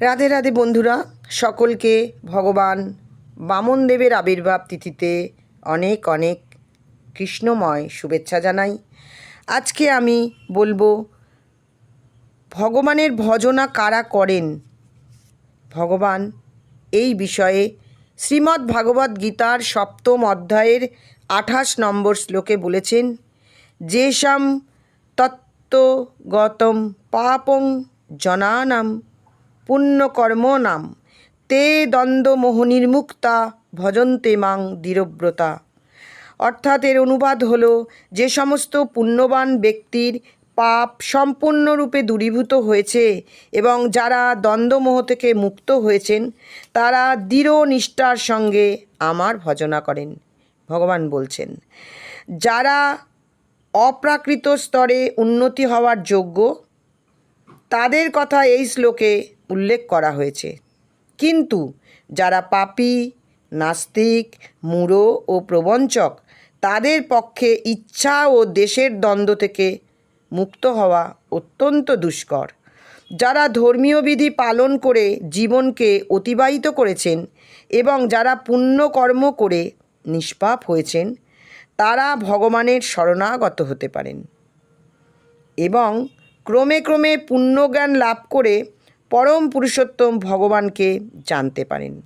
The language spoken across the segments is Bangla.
রাধে রাধে বন্ধুরা, সকলকে ভগবান বামনদেবের আবির্ভাব তিথিতে অনেক অনেক কৃষ্ণময় শুভেচ্ছা জানাই। আজকে আমি বলব, ভগবানের ভজনা কারা করেন? ভগবান এই বিষয়ে শ্রীমদ্ ভাগবত গীতার সপ্তম অধ্যায়ের আঠাশ নম্বর শ্লোকে বলেছেন, যেষাম তত্ত্বগতম পাপং জনানাম পুণ্যকর্মনাম তে দ্বন্দ্বমোহনির্মুক্তা ভজন্তে মাং দৃঢ়ব্রতা অর্থাৎ এর অনুবাদ হল, যে সমস্ত পুণ্যবান ব্যক্তির পাপ সম্পূর্ণরূপে দূরীভূত হয়েছে এবং যারা দ্বন্দ্বমোহ থেকে মুক্ত হয়েছেন, তারা দৃঢ় নিষ্ঠার সঙ্গে আমার ভজনা করেন। ভগবান বলছেন, যারা অপ্রাকৃত স্তরে উন্নতি হওয়ার যোগ্য, তাদের কথা এই শ্লোকে উল্লেখ করা হয়েছে। কিন্তু যারা পাপী, নাস্তিক মূঢ় ও প্রবঞ্চক, তাদের পক্ষে ইচ্ছা ও দেশের দ্বন্দ্ব থেকে মুক্ত হওয়া অত্যন্ত দুষ্কর। যারা ধর্মীয় বিধি পালন করে জীবনকে অতিবাহিত করেছেন এবং যারা পুণ্যকর্ম করে নিষ্পাপ হয়েছেন, তারা ভগবানের শরণাগত হতে পারেন এবং ক্রমে ক্রমে পুণ্যজ্ঞান লাভ করে পরম পুরুষোত্তম ভগবানকে জানতে পারেন।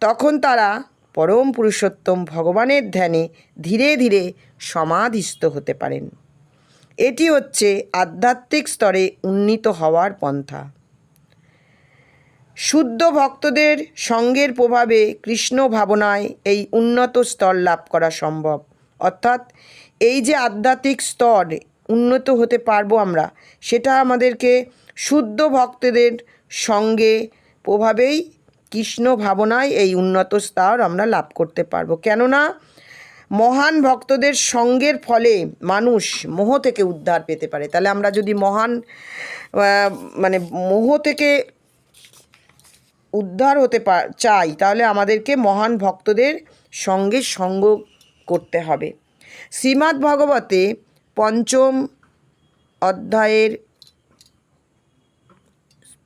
তখন তারা পরম পুরুষোত্তম ভগবানের ধ্যানে ধীরে ধীরে সমাধিস্থ হতে পারেন। এটি হচ্ছে আধ্যাত্মিক স্তরে উন্নীত হওয়ার পন্থা। শুদ্ধ ভক্তদের সঙ্গের প্রভাবে কৃষ্ণ ভাবনায় এই উন্নত স্তর লাভ করা সম্ভব। অর্থাৎ এই যে আধ্যাত্মিক স্তর উন্নত হতে পারব আমরা, সেটা আমাদেরকে শুদ্ধ ভক্তদের সঙ্গে প্রভাবেই কৃষ্ণ ভাবনায় এই উন্নত স্তর আমরা লাভ করতে পারব। কেননা মহান ভক্তদের সঙ্গের ফলে মানুষ মোহ থেকে উদ্ধার পেতে পারে। তাহলে আমরা যদি মহান মানে মোহ থেকে উদ্ধার হতে চাই, তাহলে আমাদেরকে মহান ভক্তদের সঙ্গে সঙ্গ করতে হবে। শ্রীমদ্ ভগবতে পঞ্চম অধ্যায়ের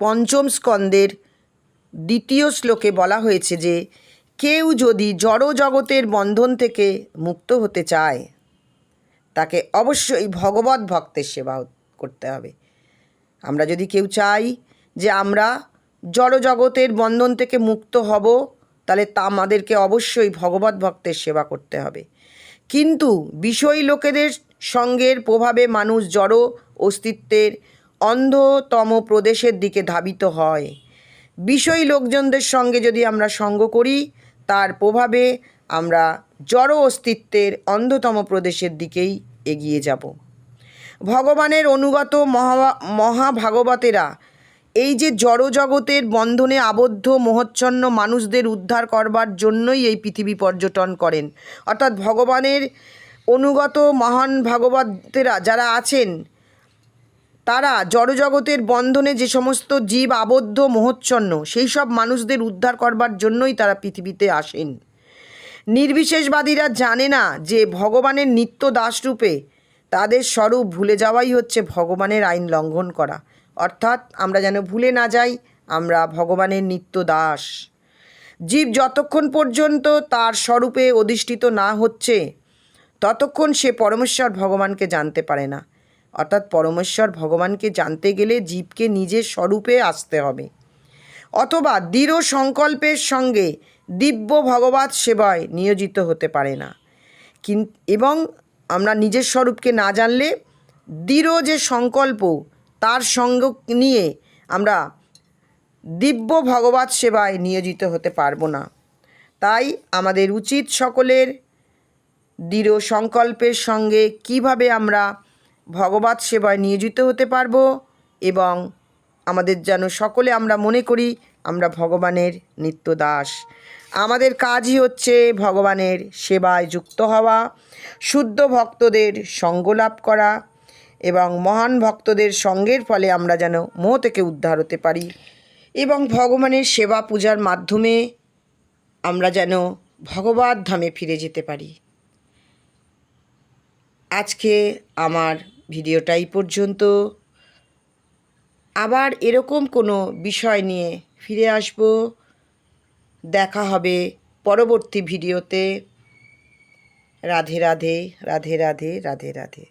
পঞ্চম স্কন্দের দ্বিতীয় শ্লোকে বলা হয়েছে যে, কেউ যদি জড় জগতের বন্ধন থেকে মুক্ত হতে চায়, তাকে অবশ্যই ভগবত ভক্তের সেবা করতে হবে। আমরা যদি কেউ চাই যে আমরা জড় জগতের বন্ধন থেকে মুক্ত হব, তাহলে তা আমাদেরকে অবশ্যই ভগবত ভক্তের সেবা করতে হবে। কিন্তু বিষয় লোকেদের সঙ্গের প্রভাবে মানুষ জড় অস্তিত্বের অন্ধতম প্রদেশের দিকে ধাবিত হয়। বিষয়ী লোকজনদের সঙ্গে যদি আমরা সঙ্গ করি, তার প্রভাবে আমরা জড় অস্তিত্বের অন্ধতম প্রদেশের দিকেই এগিয়ে যাব। ভগবানের অনুগত মহা, মহাভাগবতেরা এই যে জড় জগতের বন্ধনে আবদ্ধ মোহচ্ছন্ন মানুষদের উদ্ধার করবার জন্যই এই পৃথিবী পর্যটন করেন। অর্থাৎ ভগবানের অনুগত মহান ভাগবতেরা যারা আছেন তারা জড়জগতের বন্ধনে যে সমস্ত জীব আবদ্ধ মোহচ্ছন্ন, সেই সব মানুষদের উদ্ধার করবার জন্যই তারা পৃথিবীতে আসেন। নির্বিশেষবাদীরা জানে না যে ভগবানের নিত্য দাসরূপে তাদের স্বরূপ ভুলে যাওয়াই হচ্ছে ভগবানের আইন লঙ্ঘন করা। অর্থাৎ আমরা যেন ভুলে না যাই, আমরা ভগবানের নিত্য দাস। জীব যতক্ষণ পর্যন্ত তার স্বরূপে অধিষ্ঠিত না হচ্ছে, ততক্ষণ সে পরমেশ্বর ভগবানকে জানতে পারে না। অর্থাৎ পরমেশ্বর ভগবানকে জানতে গেলে জীবকে নিজের স্বরূপে আসতে হবে। অথবা দৃঢ় সংকল্পের সঙ্গে দিব্য ভগবত সেবায় নিয়োজিত হতে পারে না। কিন এবং আমরা নিজের স্বরূপকে না জানলে দৃঢ় যে সংকল্প, তার সঙ্গ নিয়ে আমরা দিব্য ভগবত সেবায় নিয়োজিত হতে পারব না। তাই আমাদের উচিত সকলের দৃঢ় সংকল্পের সঙ্গে কীভাবে আমরা ভগবত সেবায় নিয়োজিত হতে পারব এবং আমাদের যেন সকলে আমরা মনে করি আমরা ভগবানের নিত্য দাস আমাদের কাজই হচ্ছে ভগবানের সেবায় যুক্ত হওয়া, শুদ্ধ ভক্তদের সঙ্গ লাভ করা এবং মহান ভক্তদের সঙ্গের ফলে আমরা যেন মোহ থেকে উদ্ধার হতে পারি এবং ভগবানের সেবা পূজার মাধ্যমে আমরা যেন ভগবত ধামে ফিরে যেতে পারি। আজকে আমার ভিডিওটা এই পর্যন্ত। আবার এরকম কোনো বিষয় নিয়ে ফিরে আসব। দেখা হবে পরবর্তী ভিডিওতে। রাধে রাধে রাধে রাধে রাধে রাধে।